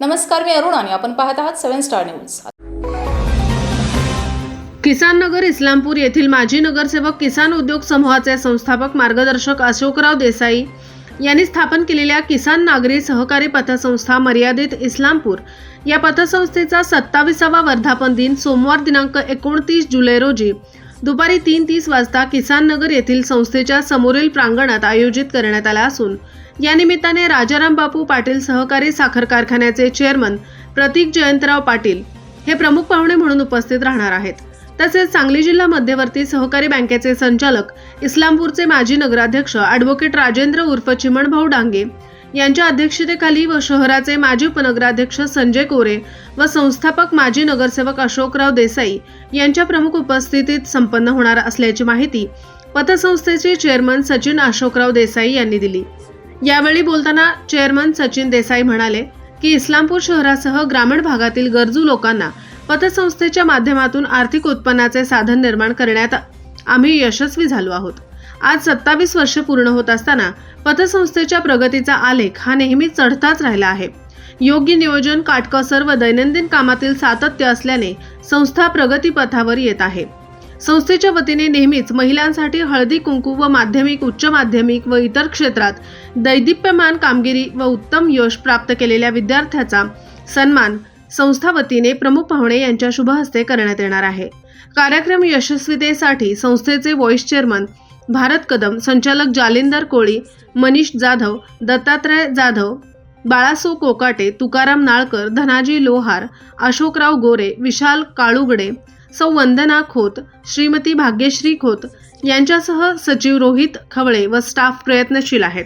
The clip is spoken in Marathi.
नमस्कार मी अरुण आणि आपण पाहत आहात seven star news. Kisan Nagar Islampur येथील माजी नगरसेवक किसान उद्योग समूहाचे संस्थापक मार्गदर्शक अशोकराव देसाई यांनी स्थापन केलेल्या किसान नागरी सहकारी पतसंस्था मर्यादित इस्लामपूर या पतसंस्थेचा सत्तावीसावा वर्धापन दिन सोमवार दिनांक एकोणतीस जुलै रोजी दुपारी तीन तीस वाजता किसान नगर येथील संस्थेच्या समोरील प्रांगणात आयोजित करण्यात आला असून या निमित्ताने राजाराम बापू पाटील सहकारी साखर कारखान्याचे चेअरमन प्रतीक जयंतराव पाटील हे प्रमुख पाहुणे म्हणून उपस्थित राहणार आहेत. तसेच सांगली जिल्हा मध्यवर्ती सहकारी बँकेचे संचालक इस्लामपूरचे माजी नगराध्यक्ष ॲडव्होकेट राजेंद्र उर्फ चिमणभाऊ डांगे यांच्या अध्यक्षतेखाली व शहराचे माजी उपनगराध्यक्ष संजय कोरे व संस्थापक माजी नगरसेवक अशोकराव देसाई यांच्या प्रमुख उपस्थितीत संपन्न होणार असल्याची माहिती पतसंस्थेचे चेअरमन सचिन अशोकराव देसाई यांनी दिली. यावेळी बोलताना चेअरमन सचिन देसाई म्हणाले की इस्लामपूर शहरासह ग्रामीण भागातील गरजू लोकांना पतसंस्थेच्या माध्यमातून आर्थिक उत्पन्नाचे साधन निर्माण करण्यात आम्ही यशस्वी झालो आहोत. आज सत्तावीस वर्षे पूर्ण होत असताना पतसंस्थेच्या प्रगतीचा आलेख हा नेहमी चढताच राहिला आहे. योग्य नियोजन काटकसर व दैनंदिन कामातील सातत्य असल्याने संस्था प्रगतीपथावर येत आहे. संस्थेच्या वतीने नेहमीच महिलांसाठी हळदी कुंकू व माध्यमिक उच्च माध्यमिक व इतर क्षेत्रात दैदिप्यमान कामगिरी व उत्तम यश प्राप्त केलेल्या विद्यार्थ्याचा सन्मान संस्था वतीने प्रमुख पाहुणे यांच्या शुभ हस्ते करण्यात येणार आहे. कार्यक्रम यशस्वीतेसाठी संस्थेचे व्हाईस चेअरमन भारत कदम संचालक जालिंदर कोळी मनीष जाधव दत्तात्रय जाधव बाळासो कोकाटे तुकाराम नाळकर धनाजी लोहार अशोकराव गोरे विशाल काळुगडे सौ वंदना खोत श्रीमती भाग्यश्री खोत यांच्यासह सचिव रोहित खवळे व स्टाफ प्रयत्नशील आहेत.